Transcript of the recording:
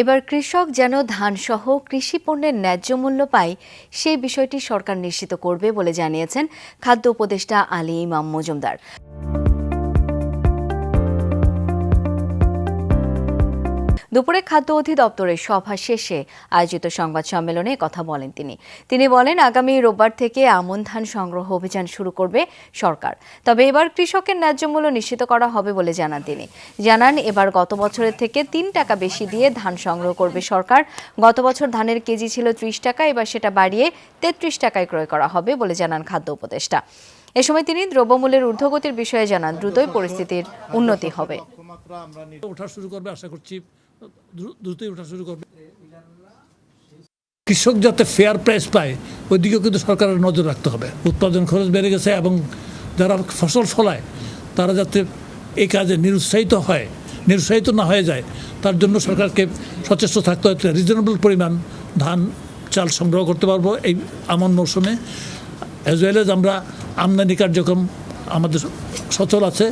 এবার কৃষক যেন ধানসহ কৃষি পণ্যের ন্যায্য মূল্য পায়, সেই বিষয়টি সরকার নিশ্চিত করবে বলে জানিয়েছেন খাদ্য উপদেষ্টা আলী ইমাম মজুমদার। দুপুরে খাদ্য অধিদপ্তরের সভা শেষে আয়োজিত সংবাদ সম্মেলনে কথা বলেন তিনি। তিনি বলেন, আগামী রোববার থেকে আমন ধান সংগ্রহ অভিযান শুরু করবে সরকার। তবে এবার কৃষকের ন্যায্য মূল্য নিশ্চিত করা হবে বলে জানান তিনি। জানান, এবার গত বছরের থেকে তিন টাকা বেশি দিয়ে ধান সংগ্রহ করবে সরকার। গত বছর ধানের কেজি ছিল ত্রিশ টাকা, এবার সেটা বাড়িয়ে তেত্রিশ টাকায় ক্রয় করা হবে বলে জানান খাদ্য উপদেষ্টা। এ সময় তিনি দ্রব্যমূল্যের ঊর্ধ্বগতির বিষয়ে জানান, দ্রুতই পরিস্থিতির উন্নতি হবে। শুরু করবে, আশা করছি। দ্রুতই ওঠা শুরু করবে। কৃষক যাতে ফেয়ার প্রাইস পায় ওই দিকেও কিন্তু সরকারের নজর রাখতে হবে। উৎপাদন খরচ বেড়ে গেছে এবং যারা ফসল ফলায়, তারা যাতে এই কাজে নিরুৎসাহিত হয়, নিরুৎসাহিত না হয়ে যায়, তার জন্য সরকারকে সচেষ্ট থাকতে হয় রিজনেবল পরিমাণ ধান, চাল সংগ্রহ করতে পারব এই আমন মৌসুমে। অ্যাজ ওয়েল এজ আমরা আমদানি কার্যক্রম আমাদের সচল আছে।